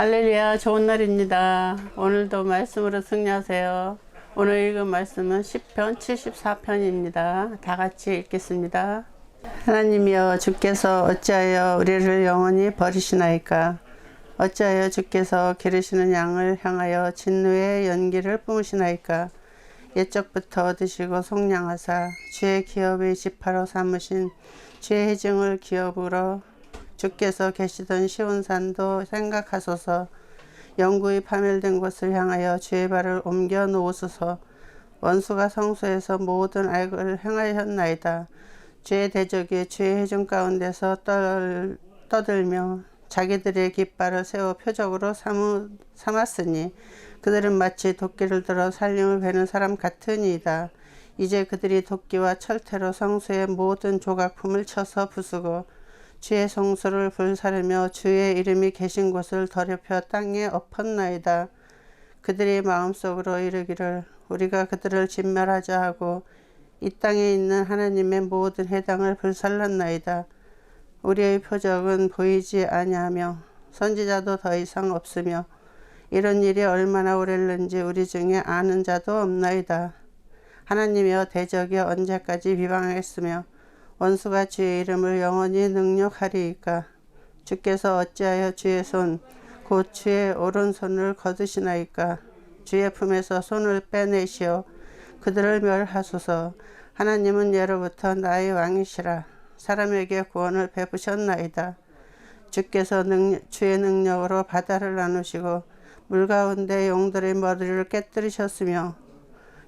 할렐루야 좋은 날입니다. 오늘도 말씀으로 승리하세요. 오늘 읽은 말씀은 10편 74편입니다. 다 같이 읽겠습니다. 하나님이여 주께서 어찌하여 우리를 영원히 버리시나이까 어찌하여 주께서 기르시는 양을 향하여 진노의 연기를 뿜으시나이까 옛적부터 얻으시고 속량하사 주의 기업의 지파로 삼으신 주의 해증을 기업으로 주께서 계시던 시온산도 생각하소서. 영구히 파멸된 곳을 향하여 주의 발을 옮겨 놓으소서. 원수가 성소에서 모든 악을 행하였나이다. 주의 대적이 주의 해중 가운데서 떨, 떠들며 자기들의 깃발을 세워 표적으로 삼으, 삼았으니 그들은 마치 도끼를 들어 살림을 베는 사람 같으니이다. 이제 그들이 도끼와 철퇴로 성소의 모든 조각품을 쳐서 부수고 주의 성소를 불사르며 주의 이름이 계신 곳을 더럽혀 땅에 엎었나이다. 그들이 마음속으로 이르기를 우리가 그들을 진멸하자 하고 이 땅에 있는 하나님의 모든 해당을 불살랐나이다. 우리의 표적은 보이지 아니하며 선지자도 더 이상 없으며 이런 일이 얼마나 오랬는지 우리 중에 아는 자도 없나이다. 하나님이여 대적이 언제까지 비방하겠으며 원수가 주의 이름을 영원히 능력하리이까? 주께서 어찌하여 주의 손 곧 주의 오른손을 거두시나이까? 주의 품에서 손을 빼내시어 그들을 멸하소서. 하나님은 예로부터 나의 왕이시라. 사람에게 구원을 베푸셨나이다. 주께서 능, 주의 능력으로 바다를 나누시고 물 가운데 용들의 머리를 깨뜨리셨으며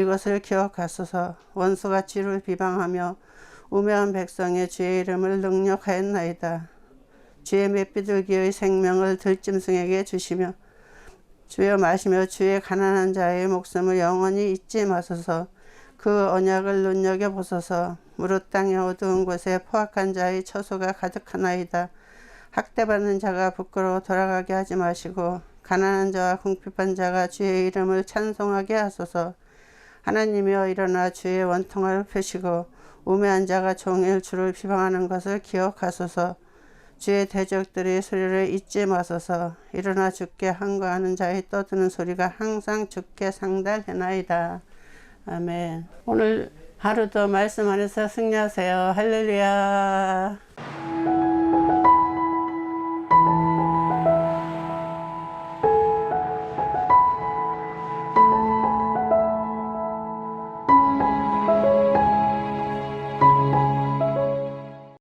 이것을 기억하소서 원수가 주를 비방하며 우매한 백성의 주의 이름을 능력하였나이다. 주의 맷비둘기의 생명을 들짐승에게 주시며 주여 마시며 주의 가난한 자의 목숨을 영원히 잊지 마소서 그 언약을 눈여겨보소서 무릇 땅의 어두운 곳에 포악한 자의 처소가 가득하나이다. 학대받는 자가 부끄러워 돌아가게 하지 마시고 가난한 자와 궁핍한 자가 주의 이름을 찬송하게 하소서 하나님이여 일어나 주의 원통을 펴시고 우매한 자가 종일 주를 비방하는 것을 기억하소서 주의 대적들의 소리를 잊지 마소서 일어나 주께 항거하는 자의 떠드는 소리가 항상 주께 상달해나이다. 아멘 오늘 하루도 말씀 안에서 승리하세요. 할렐루야